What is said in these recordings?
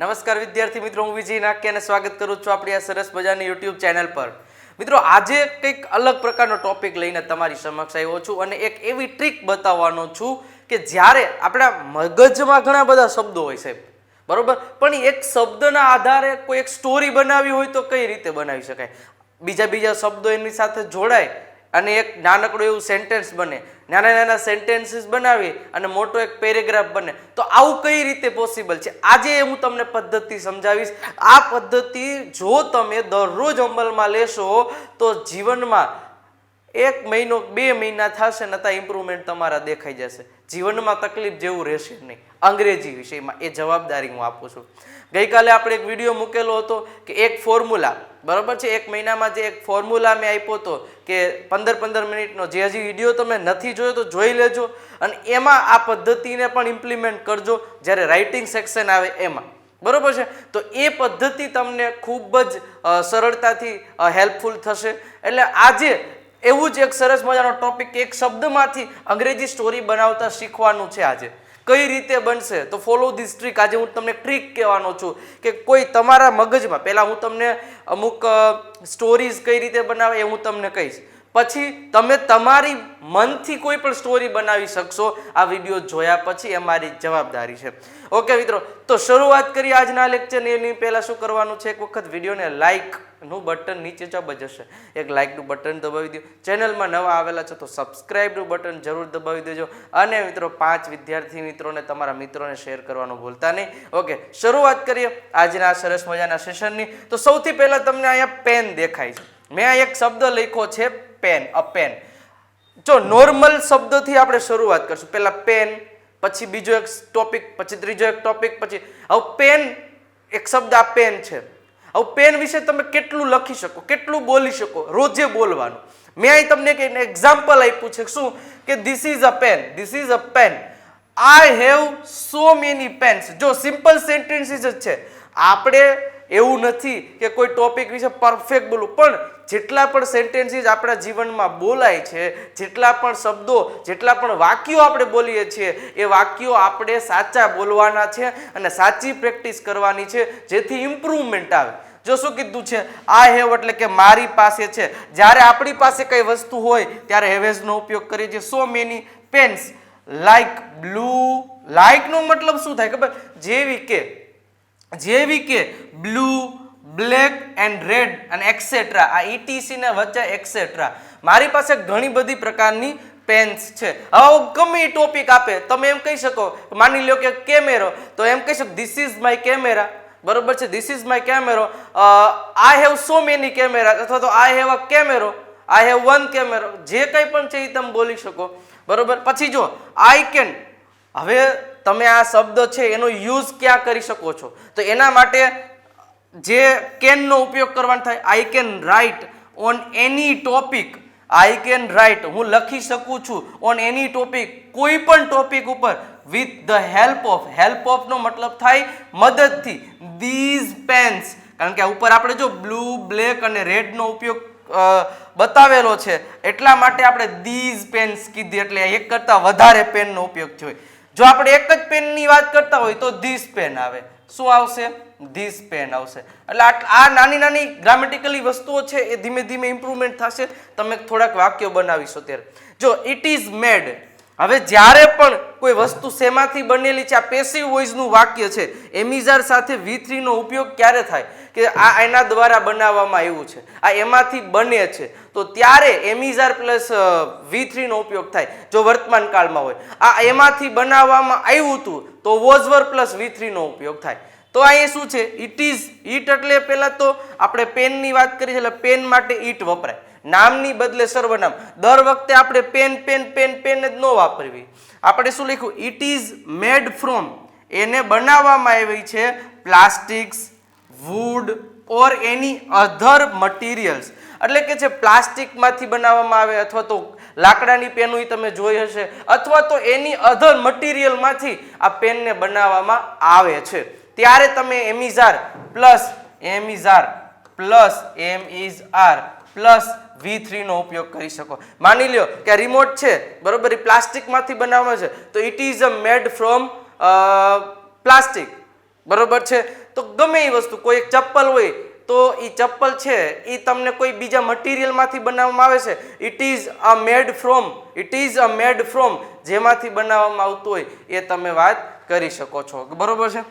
નમસ્કાર વિદ્યાર્થી મિત્રો, હું વિજય નાક્યાને સ્વાગત કરું છું આપણી આ સરસ મજાની યુટ્યુબ ચેનલ પર. મિત્રો, આજે કંઈક અલગ પ્રકારનો ટોપિક લઈને તમારી સમક્ષ આવ્યો છું અને એક એવી ટ્રીક બતાવવાનો છું કે જ્યારે આપણા મગજમાં ઘણા બધા શબ્દો હોય છે, બરોબર? પણ એક શબ્દના આધારે કોઈ એક સ્ટોરી બનાવી હોય તો કઈ રીતે બનાવી શકાય? બીજા બીજા શબ્દો એની સાથે જોડાય અને એક નાનકડું એવું સેન્ટેન્સ બને. નાના નાના સેન્ટેન્સીસ બનાવી અને મોટો એક પેરેગ્રાફ બને. તો આવું કઈ રીતે પોસિબલ છે? આજે હું તમને પદ્ધતિ સમજાવીશ. આ પદ્ધતિ જો તમે દરરોજ અમલમાં લેશો તો જીવનમાં એક મહિનો બે મહિના થશે નતા ઇમ્પ્રુવમેન્ટ તમારા દેખાઈ જશે. જીવનમાં તકલીફ જેવું રહેશે નહીં. અંગ્રેજી વિષયમાં એ જવાબદારી હું આપું છું. ગઈકાલે આપણે એક વીડિયો મૂકેલો હતો કે એક ફોર્મ્યુલા બરાબર છે? એક મહિનામાં જે એક ફોર્મ્યુલા મેં આપ્યો હતો કે પંદર પંદર મિનિટનો, જે હજી વીડિયો તમે નથી જોયો તો જોઈ લેજો અને એમાં આ પદ્ધતિને પણ ઇમ્પ્લિમેન્ટ કરજો જ્યારે રાઇટિંગ સેક્શન આવે એમાં. બરાબર છે? તો એ પદ્ધતિ તમને ખૂબ જ સરળતાથી હેલ્પફુલ થશે. એટલે આજે એવું જ એક સરસ મજાનો ટોપિક એક શબ્દમાંથી અંગ્રેજી સ્ટોરી બનાવતા શીખવાનું છે આજે. કઈ રીતે બનશે? તો ફોલો ધીસ ટ્રીક આજે હું તમને ટ્રીક કહેવાનો છું કે કોઈ તમારા મગજમાં, પહેલાં હું તમને અમુક સ્ટોરીઝ કઈ રીતે બનાવે એ હું તમને કહીશ. પછી તમે તમારી મનથી કોઈ પણ સ્ટોરી બનાવી શકશો. આ વીડિયો જોયા પછી એ મારી જવાબદારી છે. ઓકે મિત્રો, તો શરૂઆત કરીએ આજના લેક્ચરની એની પહેલાં શું કરવાનું છે? એક વખત વિડીયોને લાઈકનું બટન નીચે જબ જશે એક લાઈકનું બટન દબાવી દો. ચેનલમાં નવા આવેલા છો તો સબસ્ક્રાઈબનું બટન જરૂર દબાવી દેજો. અને મિત્રો, પાંચ વિદ્યાર્થી મિત્રોને તમારા મિત્રોને શેર કરવાનું ભૂલતા નહીં. ઓકે શરૂઆત કરીએ આજના સરસ મજાના સેશનની તો સૌથી પહેલાં તમને અહીંયા પેન દેખાય છે. મેં એક શબ્દ લખ્યો છે પેન અ પેન જો નોર્મલ શબ્દથી આપણે શરૂઆત કરશું. પહેલાં પેન પછી બીજો એક ટોપિક પછી ત્રીજો એક ટોપિક પછી હવે પેન એક શબ્દ આ પેન છે. હવે પેન વિશે તમે કેટલું લખી શકો, કેટલું બોલી શકો? રોજે બોલવાનું. મેં અહીં તમને એક એક્ઝામ્પલ આપ્યું છે, શું? કે this is a pen this is a pen I have so many pens જો સિમ્પલ સેન્ટેન્સીસ જ છે. આપણે એવું નથી કે કોઈ ટોપિક વિશે પરફેક્ટ બોલું પણ જેટલા પણ સેન્ટેન્સીસ આપણા જીવનમાં બોલાય છે, જેટલા પણ શબ્દો, જેટલા પણ વાક્યો આપણે બોલીએ છીએ, એ વાક્યો આપણે સાચા બોલવાના છે અને સાચી પ્રેક્ટિસ કરવાની છે, જેથી ઇમ્પ્રુવમેન્ટ આવે. જો શું કીધું છે? આ હેવ એટલે કે મારી પાસે છે. જ્યારે આપણી પાસે કઈ વસ્તુ હોય, ત્યારે હેવેઝનો ઉપયોગ કરીએ છીએ. So many pens like blue લાઇકનો મતલબ શું થાય ખબર? જેવી કે જેવી કે બ્લુ, બ્લેક એન્ડ રેડ અને એક્સેટ્રા આ ઇટીસી ને વચ્ચે એક્સેટ્રા મારી પાસે ઘણી બધી પ્રકારની પેન્સ છે. હવે ગમે ટોપિક આપે, તમે એમ કહી શકો, માની લો કે કેમેરો, તો એમ કહી શકો ધીસ ઇઝ માય કેમેરા બરોબર છે? ધીસ ઇઝ માય કેમેરો I have so many camera અથવા તો આઈ હેવ અ કેમેરો આઈ હેવ વન કેમેરો જે કંઈ પણ છે એ તમે બોલી શકો. બરોબર? પછી જો આઈ કેન હવે તમે આ શબ્દ છે એનો યુઝ ક્યાં કરી શકો છો? તો એના માટે જે કેનનો ઉપયોગ કરવાનો થાય I can write on any topic I can write હું લખી શકું છું ઓન એની ટોપિક કોઈ પણ ટોપિક ઉપર with the help of help ઓફનો મતલબ થાય મદદથી. ધીઝ પેન્સ કારણ કે ઉપર આપણે જો બ્લુ બ્લેક અને રેડનો ઉપયોગ બતાવેલો છે, એટલા માટે આપણે ધીઝ પેન્સ કીધી, એટલે એક કરતાં વધારે પેનનો ઉપયોગ થયો જો આપણે એક જ પેનની વાત કરતા હોય તો ધીસ પેન આવે. શું આવશે? ધીસ પેન આવશે. એટલે આ નાની નાની ગ્રામેટિકલી વસ્તુઓ છે એ ધીમે ધીમે ઇમ્પ્રુવમેન્ટ થશે. તમે થોડાક વાક્યો બનાવીશો ત્યારે. જો ઇટ ઇઝ મેડ હવે જ્યારે પણ કોઈ વસ્તુ શેમાંથી બનેલી છે, આ પેસિવ વોઇસનું વાક્ય છે, એમિઝાર સાથે વી થ્રીનો ઉપયોગ ક્યારે થાય? કે આ એના દ્વારા બનાવવામાં આવ્યું છે, આ એમાંથી બને છે, તો ત્યારે એમિઝાર પ્લસ વી થ્રીનો ઉપયોગ થાય, જો વર્તમાન કાળમાં હોય. આ એમાંથી બનાવવામાં આવ્યું હતું, તો વોઝવર પ્લસ વી થ્રીનો ઉપયોગ થાય. તો અહીં શું છે? ઇટ ઇઝ ઇટ એટલે પહેલાં તો આપણે પેનની વાત કરી છે એટલે પેન માટે ઇટ વપરાય. નામની બદલે સર્વનામ. દર વખતે આપણે પેન પેન પેન પેન જ ન વાપરવી. આપણે શું લખ્યું? ઇટ ઇઝ મેડ ફ્રોમ એને બનાવવામાં આવી છે plastics wood or any other materials એટલે કે જે પ્લાસ્ટિકમાંથી બનાવવામાં આવે અથવા તો લાકડાની પેનું તમે જોઈ હશે, અથવા તો એની અધર મટીરિયલમાંથી આ પેનને બનાવવામાં આવે છે. ત્યારે તમે am is are plus am is are plus am is are plus V થ્રીનો ઉપયોગ કરી શકો. માની લ્યો કે રિમોટ છે, બરોબર, એ પ્લાસ્ટિકમાંથી બનાવવામાં છે. તો it is a made from plastic બરોબર છે? તો ગમે એ વસ્તુ, કોઈ એક ચપ્પલ હોય, તો એ ચપ્પલ છે, એ તમને કોઈ બીજા મટીરિયલમાંથી બનાવવામાં આવે છે. It is a made from it is a made from જેમાંથી બનાવવામાં આવતું હોય, એ તમે વાત કરી શકો છો. બરોબર છે?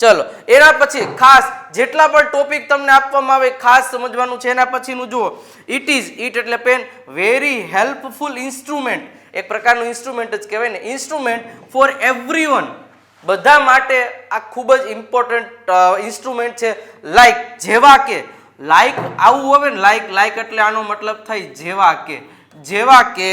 ચલો, એના પછી ખાસ જેટલા પણ ટોપિક તમને આપવામાં આવે, ખાસ સમજવાનું છે, એના પછીનું જુઓ. ઇટ ઇઝ ઇટ એટલે પેન વેરી હેલ્પફુલ ઇન્સ્ટ્રુમેન્ટ એક પ્રકારનું ઇન્સ્ટ્રુમેન્ટ જ કહેવાય ને. ઇન્સ્ટ્રુમેન્ટ ફોર એવરીવન બધા માટે આ ખૂબ જ ઇમ્પોર્ટન્ટ ઇન્સ્ટ્રુમેન્ટ છે. લાઈક જેવા કે. લાઈક આવું હવે ને લાઈક લાઈક એટલે આનો મતલબ થાય જેવા કે. જેવા કે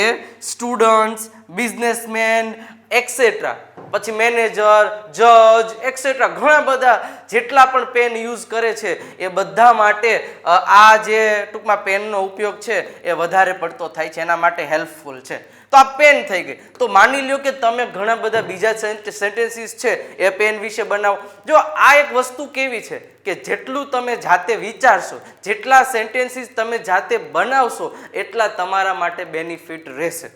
સ્ટુડન્ટ્સ બિઝનેસમેન એક્સેટ્રા પછી મેનેજર, જજ એક્સેટ્રા ઘણા બધા જેટલા પણ પેન યુઝ કરે છે, એ બધા માટે આ જે ટૂંકમાં પેનનો ઉપયોગ છે, એ વધારે પડતો થાય છે, એના માટે હેલ્પફુલ છે. તો આ પેન થઈ ગઈ. તો માની લ્યો કે તમે ઘણા બધા બીજા સેન્ટેન્સીસ છે, એ પેન વિશે બનાવો. જો આ એક વસ્તુ કેવી છે કે જેટલું તમે જાતે વિચારશો, જેટલા સેન્ટેન્સીસ તમે જાતે બનાવશો, એટલા તમારા માટે બેનિફિટ રહેશે.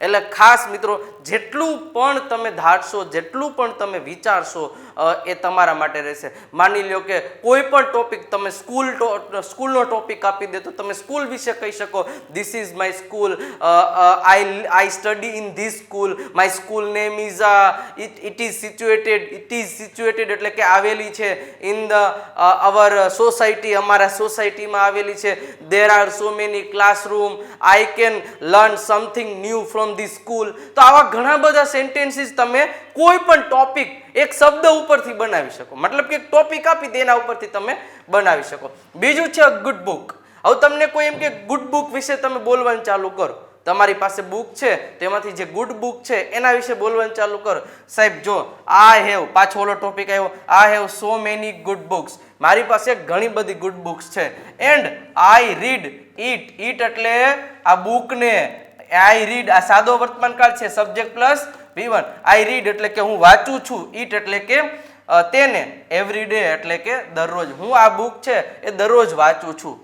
એટલે ખાસ મિત્રો, જેટલું પણ તમે ધારશો જેટલું પણ તમે વિચારશો એ તમારા માટે રહેશે. માની લ્યો કે કોઈ પણ ટોપિક તમે સ્કૂલ સ્કૂલનો ટોપિક આપી દે તો તમે સ્કૂલ વિશે કહી શકો this is my school I I study in this school my school name is it it is situated it is situated એટલે કે આવેલી છે ઇન ધ અવર સોસાયટી અમારા સોસાયટીમાં આવેલી છે. There are so many classroom I can learn something new from the school તો આવા ઘણા બધા સેન્ટેન્સીસ તમે કોઈ પણ ટોપિક એક શબ્દ ઉપરથી બનાવી શકો. મતલબ કે એક ટોપિક આપી તેના ઉપરથી તમે બનાવી શકો. બીજું છે ગુડ બુક હવે તમને કોઈ એમ કે ગુડ બુક વિશે તમે બોલવાનું ચાલુ કરો. તમારી પાસે બુક છે, તેમાંથી જે ગુડ બુક છે, એના વિશે બોલવાનું ચાલુ કરો. સાહેબ, જો આ હેવ, પાછો ઓલો ટોપિક આવ્યો. I have so many good books મારી પાસે ઘણી બધી ગુડ બુક્સ છે. And I read it it એટલે આ બુકને આઈ રીડ આ સાદો વર્તમાનકાળ છે subject plus V one I read એટલે કે હું વાંચું છું ઇટ એટલે કે તેને એવરી ડે એટલે કે દરરોજ. હું આ બુક છે, એ દરરોજ વાંચું છું.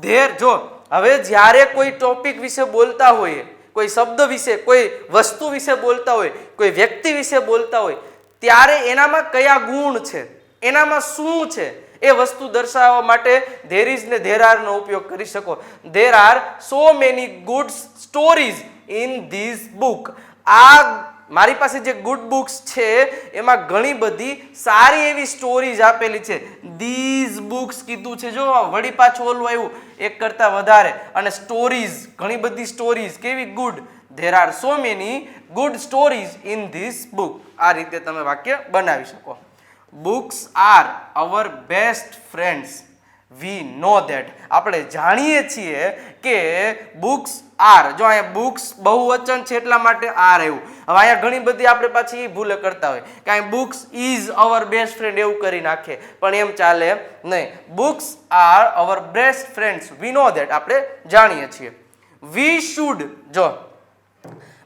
ધેર જો, હવે જ્યારે કોઈ ટોપિક વિશે બોલતા હોઈએ, કોઈ શબ્દ વિશે, કોઈ વસ્તુ વિશે બોલતા હોય, કોઈ વ્યક્તિ વિશે બોલતા હોય, ત્યારે એનામાં કયા ગુણ છે? એનામાં શું છે? એ વસ્તુ દર્શાવવા માટે ધેર ને ધેર આર ઉપયોગ કરી શકો. There are so many good stories in this book આ મારી પાસે જે ગુડ બુક્સ છે, એમાં ઘણી બધી સારી એવી સ્ટોરીઝ આપેલી છે. ધીઝ બુક્સ કીધું છે, જો વળી પાછું ઓલું આવ્યું, એક કરતાં વધારે. અને સ્ટોરીઝ ઘણી બધી સ્ટોરીઝ કેવી good there are so many good stories in this book આ રીતે તમે વાક્ય બનાવી શકો. Books are our best friends. We know that આપણે જાણીએ છીએ કે બુક્સ આર, જો અહીંયા બુક્સ બહુવચન છે એટલા માટે આર આવ્યું હવે અહીંયા ઘણી બધી આપણે પાછી ભૂલે કરતા હોય કે અહીં books is our best friend એવું કરી નાખે. પણ એમ ચાલે નહીં. Books are our best friends. We know that આપણે જાણીએ છીએ. વી શુડ જો,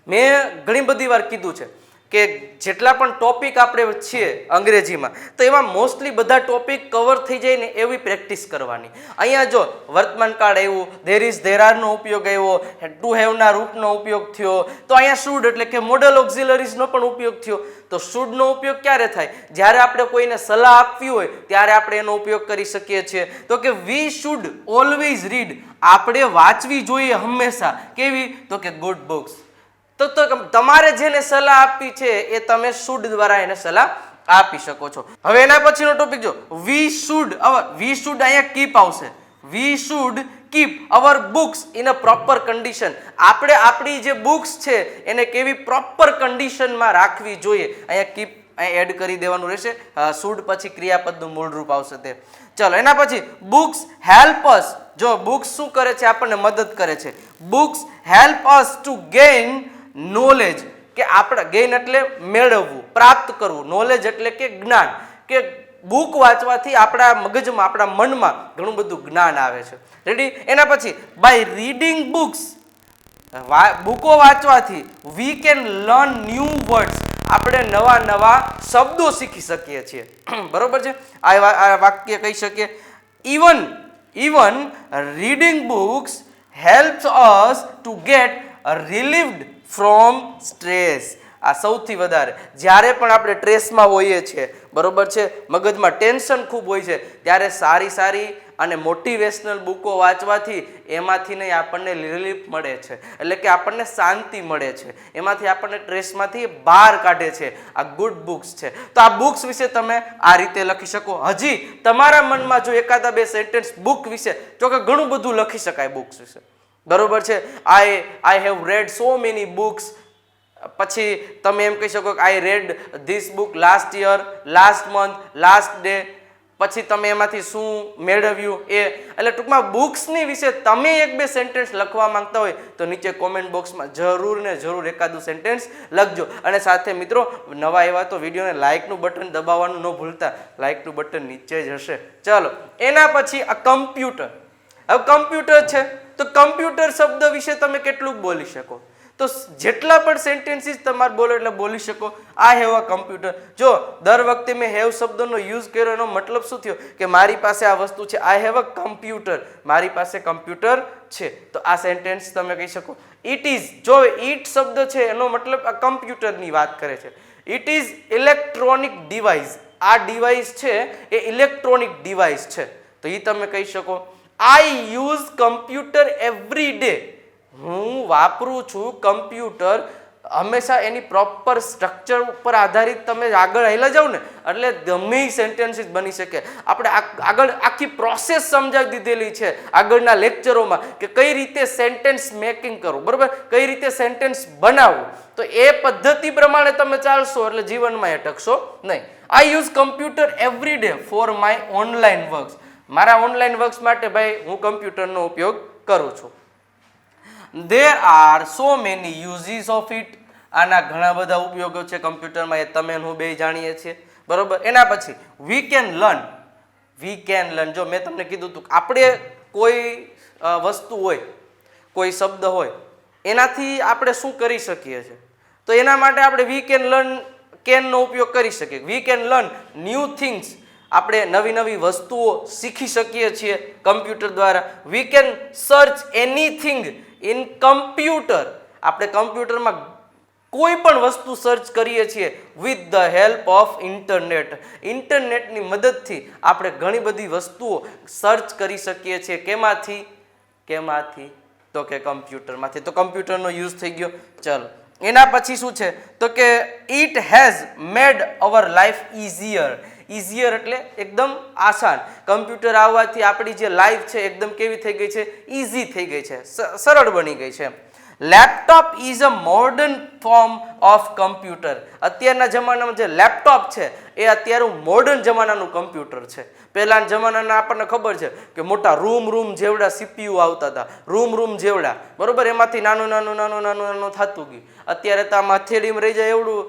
મેં ઘણી બધી વાર કીધું છે. કે જેટલા પણ ટોપિક આપણે છીએ અંગ્રેજીમાં, તો એમાં મોસ્ટલી બધા ટોપિક કવર થઈ જાય ને એવી પ્રેક્ટિસ કરવાની. અહીંયા જો વર્તમાન કાળ આવ્યું ધેર ઇઝ ધેર આરનો ઉપયોગ આવ્યો ટુ હેવના રૂપનો ઉપયોગ થયો, તો અહીંયા શુડ એટલે કે મોડલ ઓક્ઝિલરીઝનો પણ ઉપયોગ થયો, તો શુડનો ઉપયોગ ક્યારે થાય? જ્યારે આપણે કોઈને સલાહ આપવી હોય, ત્યારે આપણે એનો ઉપયોગ કરી શકીએ છીએ. તો કે વી શુડ ઓલવેઝ રીડ આપણે વાંચવી જોઈએ હંમેશા. કેવી? તો કે ગુડ બુક્સ તો તમારે જેને સલાહ આપવી છે એ તમે શુડ દ્વારા એને સલાહ આપી શકો છો. હવે એના પછીનો ટોપિક જો we should our we should અહીંયા કીપ આવશે. We should keep our books in a proper condition આપણે આપણી જે બુક્સ છે, એને કેવી પ્રોપર કન્ડિશનમાં રાખવી જોઈએ. અહીંયા કીપ અહીં એડ કરી દેવાનું રહેશે. શુડ પછી ક્રિયાપદનું મૂળરૂપ આવશે તે. ચલો, એના પછી બુક્સ હેલ્પ અસ જો બુક્સ શું કરે છે? આપણને મદદ કરે છે. Books help us to gain knowledge કે આપણે ગેઇન એટલે મેળવવું, પ્રાપ્ત કરવું. નોલેજ એટલે કે જ્ઞાન. કે બુક વાંચવાથી આપણા મગજમાં, આપણા મનમાં ઘણું બધું જ્ઞાન આવે છે. રેડી એના પછી બાય રીડિંગ બુક્સ બુકો વાંચવાથી we can learn new words આપણે નવા નવા શબ્દો શીખી શકીએ છીએ. બરોબર છે? આ વાક્ય કહી શકીએ. Even even reading books helps us to get relieved from stress. આ સૌથી વધારે. જ્યારે પણ આપણે ટ્રેસમાં હોઈએ છીએ, બરોબર છે? મગજમાં ટેન્શન ખૂબ હોય છે, ત્યારે સારી સારી અને મોટિવેશનલ બુકો વાંચવાથી એમાંથી નહીં આપણને રિલીફ મળે છે. એટલે કે આપણને શાંતિ મળે છે. એમાંથી આપણને સ્ટ્રેસમાંથી બહાર કાઢે છે. આ ગુડ બુક્સ છે. તો આ બુક્સ વિશે તમે આ રીતે લખી શકો. હજી તમારા મનમાં જો એકાદા બે સેન્ટેન્સ બુક વિશે જો કે ઘણું બધું લખી શકાય બુક્સ વિશે. બરોબર છે? I I have read so many books પછી તમે એમ કહી શકો કે I read this book last year last month last day પછી તમે એમાંથી શું મેળવ્યું એ? એટલે ટૂંકમાં બુક્સની વિશે તમે એક બે સેન્ટેન્સ લખવા માંગતા હોય તો નીચે કોમેન્ટ બોક્સમાં જરૂર ને જરૂર એકાદું સેન્ટેન્સ લખજો. અને સાથે મિત્રો, નવા એવા તો વિડીયોને લાઇકનું બટન દબાવવાનું ન ભૂલતા. લાઇકનું બટન નીચે જ હશે. ચાલો, એના પછી આ કમ્પ્યુટર હવે કમ્પ્યુટર છે. તો કમ્પ્યુટર શબ્દ વિશે તમે કેટલું બોલી શકો. તો જેટલા પણ સેન્ટેન્સીસ તમારે બોલો એટલે બોલી શકો. આ હેવ કમ્પ્યુટર. જો, દર વખતે મેં હેવ શબ્દનો યુઝ કર્યો એનો મતલબ શું થયો? કે મારી પાસે આ વસ્તુ છે આઈ હેવ અ કમ્પ્યુટર મારી પાસે કમ્પ્યુટર છે. તો આ સેન્ટેન્સ તમે કહી શકો. ઇટ ઇઝ જો ઇટ શબ્દ છે, એનો મતલબ આ કમ્પ્યુટરની વાત કરે છે. ઇટ ઇઝ ઇલેક્ટ્રોનિક ડિવાઇસ આ ડિવાઇસ છે, એ ઇલેક્ટ્રોનિક ડિવાઇસ છે. તો એ તમે કહી શકો. I use computer every day હું વાપરું છું કમ્પ્યુટર હંમેશા એની પ્રોપર સ્ટ્રક્ચર ઉપર આધારિત તમે આગળ હેલા જાઓ ને, એટલે ગમે સેન્ટેન્સીસ બની શકે. આપણે આગળ આખી પ્રોસેસ સમજાવી દીધેલી છે આગળના લેક્ચરોમાં કે કઈ રીતે સેન્ટેન્સ મેકિંગ કરવું, બરાબર? કઈ રીતે સેન્ટેન્સ બનાવવું? તો એ પદ્ધતિ પ્રમાણે તમે ચાલશો એટલે જીવનમાં અટકશો નહીં. I use computer every day for my online works મારા ઓનલાઈન વર્ક્સ માટે ભાઈ હું કમ્પ્યુટરનો ઉપયોગ કરું છું. There are so many uses of it આના ઘણા બધા ઉપયોગો છે કમ્પ્યુટરમાં એ તમે હું બે જાણીએ છીએ. બરોબર? એના પછી we can learn we can learn જો મેં તમને કીધું હતું આપણે કોઈ વસ્તુ હોય, કોઈ શબ્દ હોય, એનાથી આપણે શું કરી શકીએ છીએ? તો એના માટે આપણે વી કેન લર્ન કેનનો ઉપયોગ કરી શકીએ. We can learn new things આપણે નવી નવી વસ્તુઓ શીખી શકીએ છીએ કમ્પ્યુટર દ્વારા. We can search anything in computer આપણે કમ્પ્યુટરમાં કોઈ પણ વસ્તુ સર્ચ કરીએ છીએ with the help of internet ઇન્ટરનેટની મદદથી આપણે ઘણી બધી વસ્તુઓ સર્ચ કરી શકીએ છીએ. કેમાંથી? કેમાંથી? તો કે કમ્પ્યુટરમાંથી. તો કમ્પ્યુટરનો યુઝ થઈ ગયો. ચલો. એના પછી શું છે? તો કે it has made our life easier easier એટલે એકદમ આસાન. કમ્પ્યુટર આવવાથી આપણી જે લાઈફ છે એકદમ કેવી થઈ ગઈ છે? ઇઝી થઈ ગઈ છે. સરળ બની ગઈ છે. Laptop is a modern form of computer અત્યારના જમાનામાં જે લેપટોપ છે, એ અત્યારે મોડર્ન જમાનાનું કમ્પ્યુટર છે. પહેલાના જમાનાના આપણને ખબર છે કે મોટા રૂમ રૂમ જેવડા સીપીયુ આવતા હતા, રૂમ રૂમ જેવડા. બરોબર? એમાંથી નાનું નાનું નાનું નાનું નાનું થતું ગયું. અત્યારે તો આમાં હથેળીમાં રહી જાય એવડું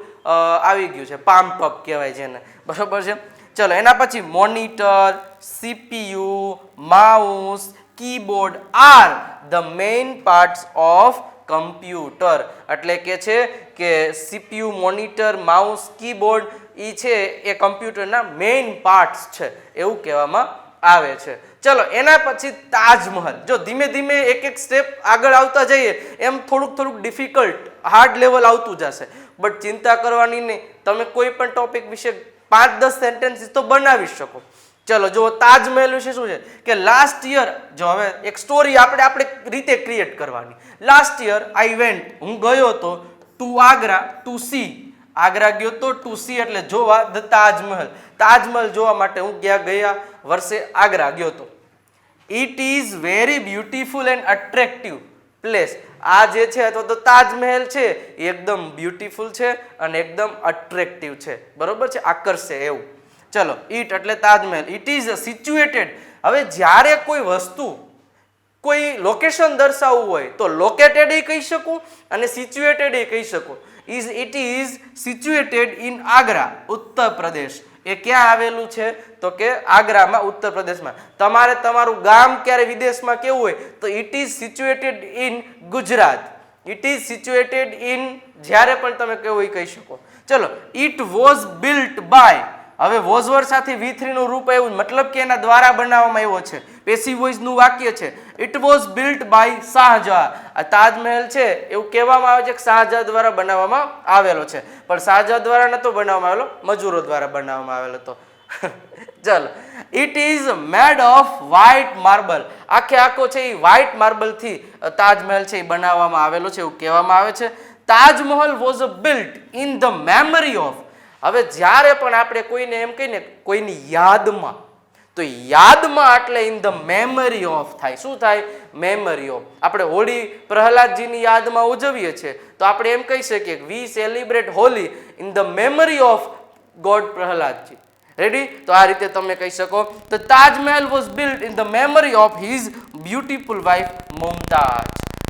આવી ગયું છે. પામ ટોપ કહેવાય છે એને બરોબર છે? ચલો, એના પછી monitor, CPU, mouse, keyboard are the main parts of computer. એટલે કે છે કે સીપીયુ, મોનિટર, માઉસ, કીબોર્ડ એ છે એ કમ્પ્યુટરના મેઇન પાર્ટ્સ છે, એવું કહેવામાં આવે છે. ચલો, એના પછી તાજમહલ. જો ધીમે ધીમે એક એક સ્ટેપ આગળ આવતા જઈએ, એમ થોડુંક થોડુંક ડિફિકલ્ટ, હાર્ડ લેવલ આવતું જશે. બટ ચિંતા કરવાની નહીં, તમે કોઈ પણ ટોપિક વિશે પાંચ દસ સેન્ટેન્સીસ તો બનાવી શકો. ચલો જો તાજમહેલ વિશે શું છે? કે લાસ્ટ યર જો હવે એક સ્ટોરી આપણે આપણે રીતે ક્રિએટ કરવાની. લાસ્ટ યર આઈ વેન્ટ હું ગયો હતો to Agra to see Agra ગયો તો ટુ સી એટલે જોવા ધ તાજમહેલ. તાજમહેલ જોવા માટે હું ક્યાં ગયા? વર્ષે આગ્રા ગયો હતો it is very beautiful and attractive place આ જે છે અથવા તો તાજમહેલ છે, એ એકદમ બ્યુટીફુલ છે અને એકદમ અટ્રેક્ટિવ છે. બરોબર છે? આકર્ષે એવું. ચલો ઇટ એટલે તાજમહેલ. ઇટ ઇઝ સિચ્યુએટેડ હવે જ્યારે કોઈ વસ્તુ કોઈ લોકેશન દર્શાવવું હોય તો લોકેટેડ એ કહી શકું અને સિચ્યુએટેડ એ કહી શકું. Is it is situated in Agra Uttar Pradesh. એ ક્યાં આવેલું છે? તો કે આગ્રામાં, ઉત્તર પ્રદેશમાં. તમારે તમારું ગામ ક્યારે વિદેશમાં કેવું હોય? તો it is situated in Gujarat. It is situated in જ્યારે પણ તમે કેવું એ કહી શકો. ચલો ઇટ વોઝ બિલ્ટ બાય હવે વોઝ વર્ડ સાથે વી થ્રીનું રૂપ આવ્યું મતલબ કે એના દ્વારા બનાવવામાં આવ્યો છે. પેસી વોઇસનું વાક્ય છે. It was built by Shahjahan આ તાજમહેલ છે, એવું કહેવામાં આવે છે કે શાહજહાં દ્વારા બનાવવામાં આવેલો છે. પણ શાહજહાં દ્વારા નતો બનાવવામાં આવેલો, મજૂરો દ્વારા બનાવવામાં આવેલો હતો ચાલો. It is made of white marble આખે આખો છે એ વ્હાઇટ માર્બલથી તાજમહેલ છે એ બનાવવામાં આવેલો છે, એવું કહેવામાં આવે છે. Taj Mahal was built in the memory of હવે જ્યારે પણ આપણે કોઈને એમ કહીને કોઈની યાદમાં, તો યાદમાં એટલે ઇન ધ મેમરી ઓફ થાય. શું થાય? મેમરી ઓફ આપણે હોળી પ્રહલાદજીની યાદમાં ઉજવીએ છીએ, તો આપણે એમ કહી શકીએ કે we celebrate Holi in the memory of god Prahladji. Ready તો આ રીતે તમે કહી શકો. તો Taj Mahal was built in the memory of his beautiful wife Mumtaz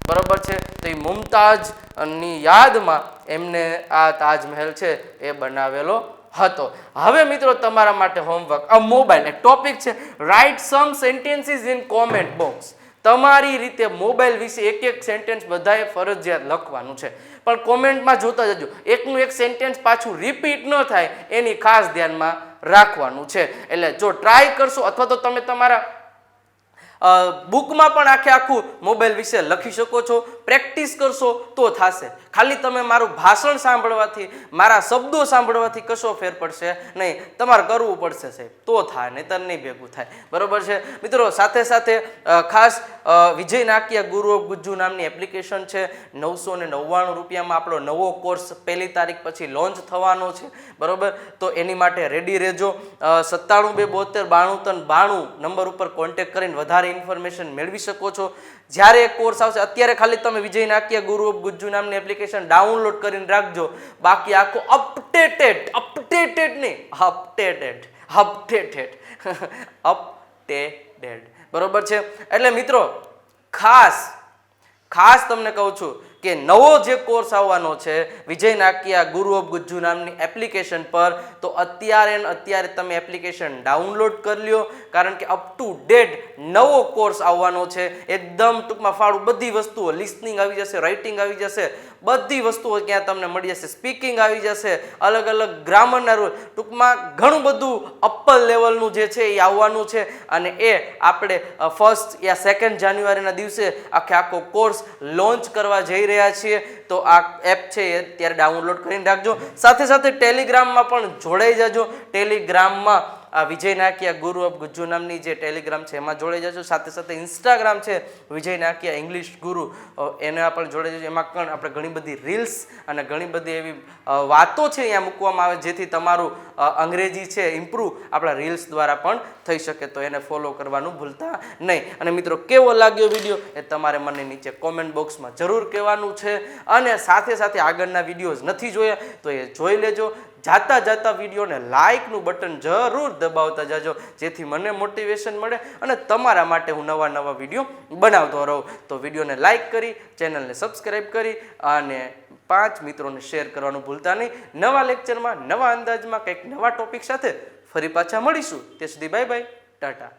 બરોબર છે? તો એ મુમતાજ ની યાદમાં એમને આ તાજમહેલ છે એ બનાવેલો હતો. હવે મિત્રો તમારા માટે હોમવર્ક આ મોબાઈલ એક ટોપિક છે. Write some sentences in comment box તમારી રીતે મોબાઈલ વિશે એક એક સેન્ટેન્સ બધાએ ફરજિયાત લખવાનું છે. પણ કોમેન્ટમાં જોતા જજો. એકનું એક સેન્ટેન્સ પાછું રિપીટ ન થાય, એની ખાસ ધ્યાનમાં રાખવાનું છે. એટલે જો ટ્રાય કરશો અથવા તો તમે તમારા બુકમાં પણ આખે આખું મોબાઈલ વિશે લખી શકો છો પ્રેક્ટિસ કરશો તો થશે. ખાલી તમે મારું ભાષણ સાંભળવાથી, મારા શબ્દો સાંભળવાથી કશો ફેર પડશે નહીં. તમારે કરવું પડશે સાહેબ, તો થાય, નહીતર નહીં ભેગું થાય. બરોબર છે? મિત્રો, સાથે સાથે ખાસ વિજય નાકિયા ગુરુ ગુજ્જુ નામની એપ્લિકેશન છે. નવસો ને નવ્વાણું રૂપિયામાં આપણો નવો કોર્સ પહેલી તારીખ પછી લોન્ચ થવાનો છે. બરોબર? તો એની માટે રેડી રહેજો. સત્તાણું બે બોતેર બાણું ત્રણ બાણું નંબર ઉપર કોન્ટેક્ટ કરીને વધારે ઇન્ફોર્મેશન મેળવી શકો છો. જ્યારે કોર્સ આવશે, અત્યારે ખાલી તમે વિજય નાકિયા ગુરુ ગુજ્જુ નામની એપ્લિકેશન ડાઉનલોડ કરીને રાખજો. બાકી આખો અપડેટેડ અપડેટેડ નહીં અપડેટેડ અપડેટેડ અપડેટેડ બરોબર છે? એટલે મિત્રો, ખાસ ખાસ તમને કહું છું કે નવો જે કોર્સ આવવાનો છે, વિજય નાકિયા ગુરુ ઓફ ગુજ્જુ નામની એપ્લિકેશન પર, તો અત્યારે અત્યારે તમે એપ્લિકેશન ડાઉનલોડ કરી લ્યો, કારણ કે અપ ટુ ડેટ નવો કોર્સ આવવાનો છે. એકદમ ટૂંકમાં ફાળું બધી વસ્તુઓ લિસનિંગ આવી જશે રાઇટિંગ આવી જશે, બધી વસ્તુઓ ત્યાં તમને મળી જશે સ્પીકિંગ આવી જશે, અલગ અલગ ગ્રામરના રૂલ ટૂંકમાં ઘણું બધું અપર લેવલનું જે છે એ આવવાનું છે. અને એ આપણે ફર્સ્ટ યા સેકન્ડ જાન્યુઆરીના દિવસે આખે આખો કોર્સ લોન્ચ કરવા જઈ રહ્યા છીએ, તો આ એપ છે એ ત્યારે ડાઉનલોડ કરીને રાખજો. સાથે સાથે ટેલિગ્રામમાં પણ જોડાઈ જજો. ટેલિગ્રામમાં આ વિજય નાકિયા ગુરુ ઓફ ગુજ્જુ નામની જે ટેલિગ્રામ છે, એમાં જોડાઈ જજો. સાથે સાથે ઇન્સ્ટાગ્રામ છે, વિજય નાકિયા ઇંગ્લિશ ગુરુ. એને પણ જોડાઈ જજો. એમાં પણ આપણે ઘણી બધી રીલ્સ અને ઘણી બધી એવી વાતો છે અહીંયા મૂકવામાં આવે, જેથી તમારું અંગ્રેજી છે ઇમ્પ્રૂવ આપણા રીલ્સ દ્વારા પણ થઈ શકે. તો એને ફોલો કરવાનું ભૂલતા નહીં. અને મિત્રો, કેવો લાગ્યો વીડિયો એ તમારે મને નીચે કોમેન્ટ બોક્સમાં જરૂર કહેવાનું છે. અને સાથે સાથે આગળના વિડીયોઝ નથી જોયા, તો એ જોઈ લેજો. જાતા જાતા વિડીયોને લાઇકનું બટન જરૂર દબાવતા જાજો, જેથી મને મોટિવેશન મળે અને તમારા માટે હું નવા નવા વીડિયો બનાવતો રહું. તો વિડીયોને લાઇક કરી, ચેનલને સબસ્ક્રાઈબ કરી અને પાંચ મિત્રોને શેર કરવાનું ભૂલતા નહીં. નવા લેક્ચરમાં, નવા અંદાજમાં કંઈક નવા ટોપિક સાથે ફરી પાછા મળીશું. તે સુધી બાય બાય, ટાટા.